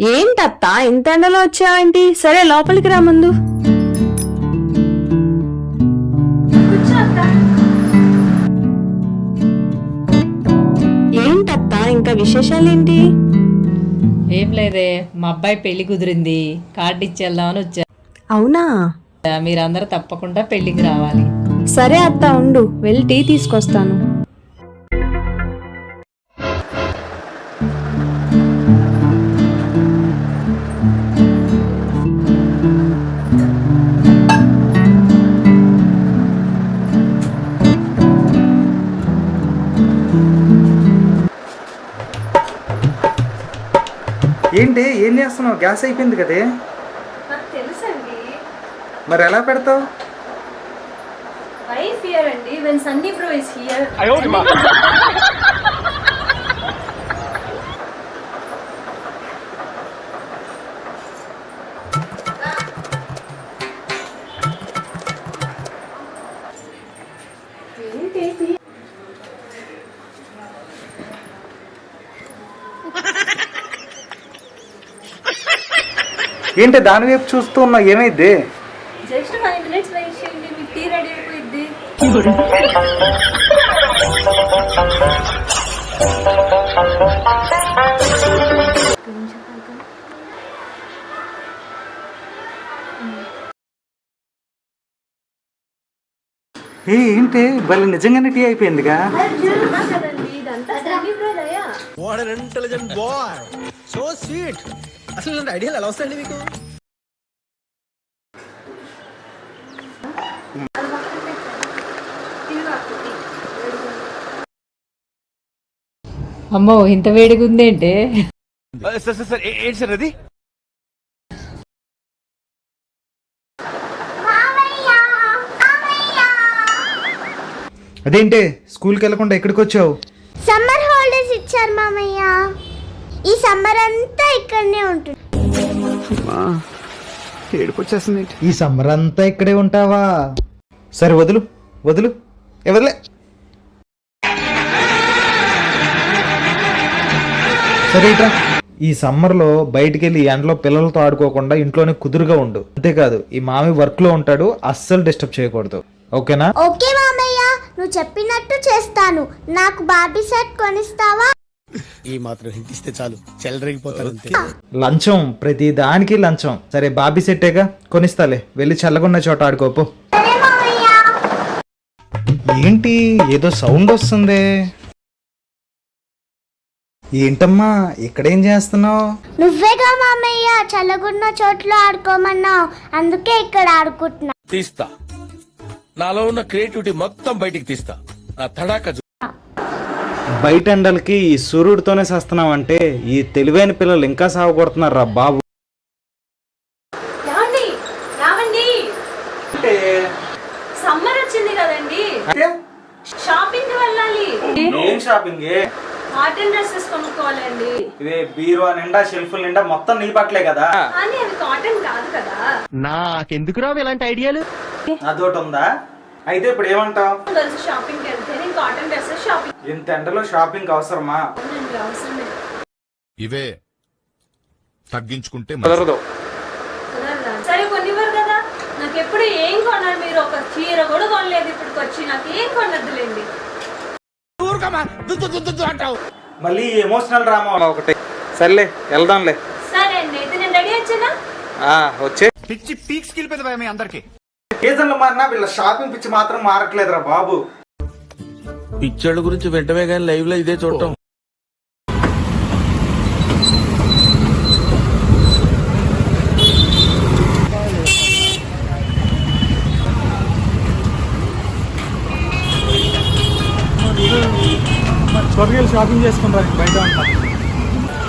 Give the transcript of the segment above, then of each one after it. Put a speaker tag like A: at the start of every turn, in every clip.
A: ఏంటత్త? ఇంత ఎండలో వచ్చావేంటి సరే లోపలికి రా ముందు. ఏంటత్త? ఇంకా విశేషాలేంటి?
B: ఏం లేదే మా అబ్బాయి పెళ్ళి కుదిరింది. కార్డు ఇచ్చేద్దామని వచ్చా
A: అవునా?
B: మీరందరూ తప్పకుండా పెళ్ళికి రావాలి.
A: సరే అత్త ఉండు. వెళ్ళి టీ తీసుకొస్తాను.
C: ఏంటి? ఏం చేస్తున్నావు? గ్యాస్ అయిపోయింది కదే?
D: తెలుసండి.
C: మరి ఎలా పెడతావు?
D: వైఫ్ హియర్ అండి? When Sunny bro is here
C: ఏంటి? దాని వైపు చూస్తూ ఉన్నావు ఏమైంది?
D: జస్ట్ ఫైవ్ మినిట్స్ వెయిట్ చేయండి మీకు టీ రెడీ అయిపోయింది.
C: ఏ ఏంటి? వాళ్ళు నిజంగానే టీ అయిపోయిందిగా?
E: ఇంటెలిజెంట్ బాయ్ సో స్వీట్ అసలు ఇలాంటి ఐడియాలు ఎలా వస్తాయండి మీకు?
B: అమ్మో ఇంత వేడిగా ఉందేంటే
E: సార్ సార్ సార్ ఏంటి సార్ అది?
C: అదేంటి స్కూల్కి వెళ్ళకుండా ఎక్కడికి వచ్చావు
F: సమ్మర్ హాలిడేస్ ఇచ్చారు మామయ్య. ఈ సమ్మర్ అంతా ఇక్కడనే ఉంటుంది.
C: ఈ సమ్మర్ అంతా ఇక్కడే ఉంటావా? సరే వదులు వదులు. ఏ వదిలే. సరే ఇట్రా. ఈ సమ్మర్లో బయటికి వెళ్ళి ఎండలో పిల్లలతో ఆడుకోకుండా ఇంట్లోనే కుదురుగా ఉండు. అంతేకాదు ఈ మామి వర్క్లో ఉంటాడు అస్సలు డిస్టర్బ్ చేయకూడదు. ఓకేనా?
F: ఓకే మామయ్య నువ్వు చెప్పినట్టు చేస్తాను. నాకు బాబీ సెట్ కొనిస్తావా?
E: ఈ మాత్రం హింట్ ఇస్తే చాలు. చెల్లరగిపోతారు అంతే.
C: లంచం ప్రతి దానికి లంచం. సరే బాబీ సెట్టేగా? కొనిస్తాలే. వెళ్ళి చల్లగున్న చోట ఆడుకోపో. ఏంటి? ఏదో సౌండ్ వస్తుంది. ఏంటమ్మా? ఇక్కడేం చేస్తున్నావు?
F: నువ్వేగా మామయ్య? చల్లగున్న చోట్ల ఆడుకోమన్నావు. అందుకే ఇక్కడ ఆడుకుంటున్నా.
G: తీస్తా. నాలో ఉన్న క్రియేటివిటీ మొత్తం బయటికి తీస్తా. నా తడాక
C: బయట ఎండలకి ఈ సూర్యుడితోనే చేస్తున్నావు అంటే ఈ తెలివైన పిల్లలు ఇంకా సాగు కొడుతున్నారా బాబు
D: సమ్మర్ వచ్చింది కదండి. షాపింగ్కి వెళ్ళాలి.
C: ఏం షాపింగ్?
D: Cotton dresses కొనుక్కోవాలండి.
C: ఇదే బీరువా నిండా షెల్ఫ్ నిండా మొత్తం నీ బట్టలే కదా.
D: కానీ అవి కాటన్ కాదు కదా.
E: నాకెందుకు రావు ఇలాంటి ఐడియాలు?
C: అదొకటి ఉందా? అయితే ఇప్పుడు ఏమంటావు?
D: షాపింగ్ కాటన్ డ్రెస్సెస్
C: ఇంత ఎండలో షాపింగ్ అవసరమా?
H: ఇవే తగ్గించుకుంటే
C: కుదరదు
D: కుదరదా? సరే కొనివ్వరు కదా. నాకు ఎప్పుడు ఏం కొన్నారు మీరు ఒక చీర కూడా కొనలేదు ఇప్పటికి వచ్చి నాకు ఏం కొనద్దులేండి.
C: మళ్ళీ ఎమోషనల్ డ్రామా ఒకటి. సర్లే వెళ్దాంలే.
D: సరే అండి అయితే నేను రెడీ వచ్చానా
C: ఆ, వచ్చే.
E: పిచ్చి పీక్స్ కిలిపోయింది మీ అందరికి.
C: సీజన్లు మారినా వీళ్ళ షాపింగ్ పిచ్చి మాత్రం మారట్లేదురా బాబు.
G: పిచ్చోళ్ళ గురించి వెంటనే కానీ లైవ్లో ఇదే చూడటం.
C: త్వరగా షాపింగ్ చేసుకుంటారు బయట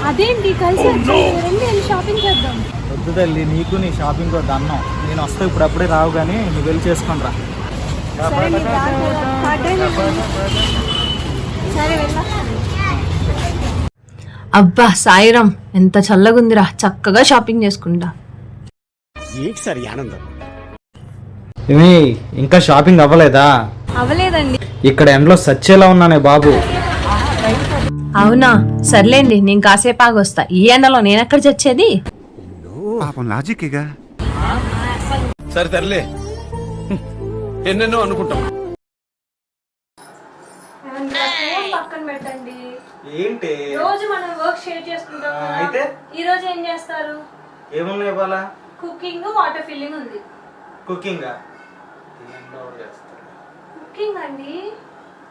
D: అదేంటి కలిసి రండి షాపింగ్ చేద్దాం.
C: వద్దు తల్లి నీకు నీ షాపింగ్ వద్దు అన్నం. నేను వస్తా ఇప్పుడు అప్పుడే రావు కానీ నువ్వు వెళ్ళి చేసుకుని రా.
A: అబ్బా సాయిరం ఎంత చల్లగుందిరా. చక్కగా షాపింగ్ చేసుకుంటా.
E: సార్ ఆనందం?
C: ఏమి ఇంకా షాపింగ్ అవ్వలేదా?
D: అవ్వలేదండి.
C: ఇక్కడ ఎండలో సచ్చేలా ఉన్నానే బాబు.
A: అవునా? సర్లేండి నేను కాసేపు ఆగొస్తా. ఈ ఎండలో నేనెక్కడ చచ్చేది?
H: పాపం లాజిక్గా
G: సరే తరలే. ఎన్నెన్నో అనుకుంటాం.
D: పక్కన పెట్టండి.
C: ఏంటి?
D: రోజు మనం వర్క్ షేర్ చేసుకుంటాం.
C: అయితే?
D: ఈ రోజు ఏం చేస్తారు?
C: ఇవాళ?
D: కుకింగ్ వాటర్ ఫిల్లింగ్ ఉంది.
C: కుకింగ్?
D: కుకింగ్ అండి.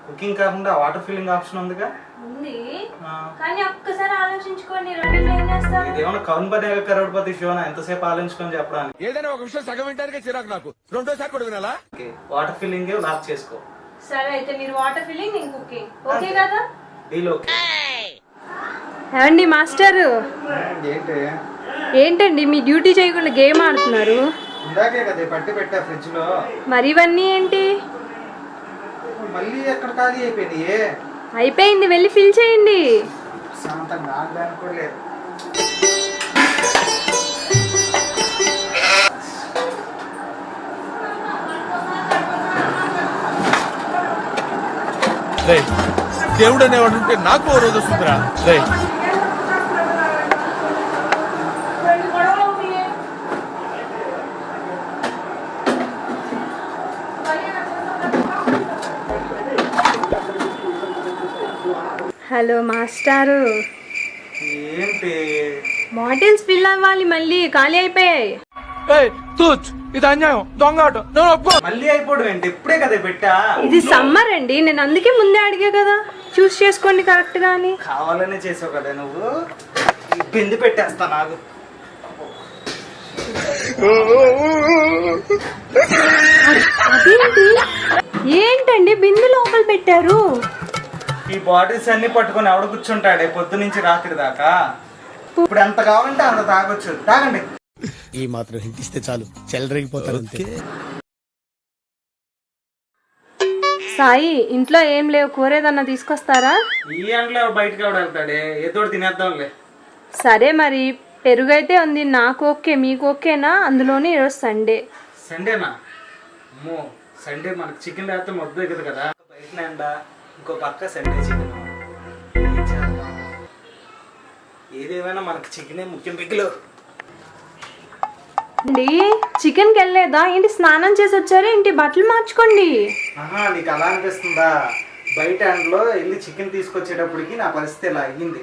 C: కుకింగ్ కాకుండా వాటర్ ఫిల్లింగ్ ఆప్షన్ ఉందిగా?
D: ఉంది. కానీ ఒక్కసారి ఆలోచించుకోండి రెండింటిలో ఏం చేస్తారు
C: ఇదేమన్నా కౌన్ బనే కరోడ్పతి షోనా ఎంతసేపు ఆలోచించుకొని చెప్పడానికి?
G: ఏదైనా ఒక విషయం సగం వింటానికే చిరాకు నాకు. రెండోసారి కూడా వినాలా?
C: వాటర్ ఫిల్లింగ్ లాక్ చేసుకో.
D: సరే అయితే మీరు వాటర్ ఫిల్లింగ్ నేను కుకింగ్ ఓకే కదా?
C: Deal okay.
D: ఏమండి మాస్టర్?
C: ఏంటి?
D: ఏంటండి మీ డ్యూటీ చేయకుండా గేమ్ ఆడుతున్నారు?
C: ఇందాకే కదా పట్టి పెట్టా ఫ్రిడ్జ్లో
D: మరి ఇవన్నీ ఏంటి?
C: మళ్ళీ ఎక్కడ ఖాళీ అయిపోయినాయి?
D: అయిపోయింది వెళ్ళి ఫిల్ చేయండి.
G: దేవుడు అనేవాడు ఉంటే నాకు ఓ రోజు వస్తుందిరా రే
D: హలో మాస్టారు.
C: ఏంటి?
D: బాటిల్స్ ఫిల్ అవ్వాలి మళ్ళీ ఖాళీ అయిపోయాయి.
G: తూచ్ ఇది అన్యాయం దొంగ ఆట నేను ఒప్పుకో.
C: మళ్ళీ అయిపోవడం ఏంటి? ఇప్పుడే కదా పెట్టా?
D: ఇది సమ్మర్ అండి నేను అందుకే ముందే అడిగా కదా. చూస్ చేసుకోండి కరెక్ట్గా అని.
C: కావాలనే చేసావు కదా నువ్వు? ఈ బింది పెట్టేస్తా నాకు.
D: అదేంటి? ఏంటండి బిందు లోపల పెట్టారు?
C: ఈ బాటిల్స్ అన్ని పట్టుకొని ఎవడ కూర్చుంటాడే పొద్దు నుంచి రాత్రి దాకా? ఇప్పుడు ఎంత కావాలంటే అంత తాగొచ్చు. తాగండి.
E: ఈ మాత్రం హింట్ ఇస్తే చాలు. చెల్లరగిపోతారు
D: సాయి ఇంట్లో ఏం లేవు కూర ఏదన్నా తీసుకొస్తారా?
C: ఈ ఎండలో బయటకు ఎవడు వెళ్తాడే? ఏదో తినేద్దాంలే.
D: సరే మరి పెరుగు అయితే ఉంది నాకు ఓకే మీకు ఓకేనా? అందులోనే ఈరోజు సండే.
C: సండేనా? అమ్మో సండే మనకి చికెన్ లేకపోతే మొద్దు దిగదు కదా. బయట ఇంకో పక్క సండే చికెన్? ఏదేమైనా మనకి చికెనే ముఖ్యం పిగ్గులు.
D: అండి చికెన్కి వెళ్ళలేదా? ఏంటి స్నానం చేసి వచ్చారా? ఏంటి బట్టలు మార్చుకోండి.
C: ఆహా నీకు అలా అనిపిస్తుందా? బయట ఎండలో వెళ్ళి చికెన్ తీసుకొచ్చేటప్పటికి నా పరిస్థితి ఇలా అయ్యింది.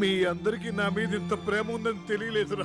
H: మీ అందరికి నా మీద ఇంత ప్రేమ ఉందని తెలియలేదురా.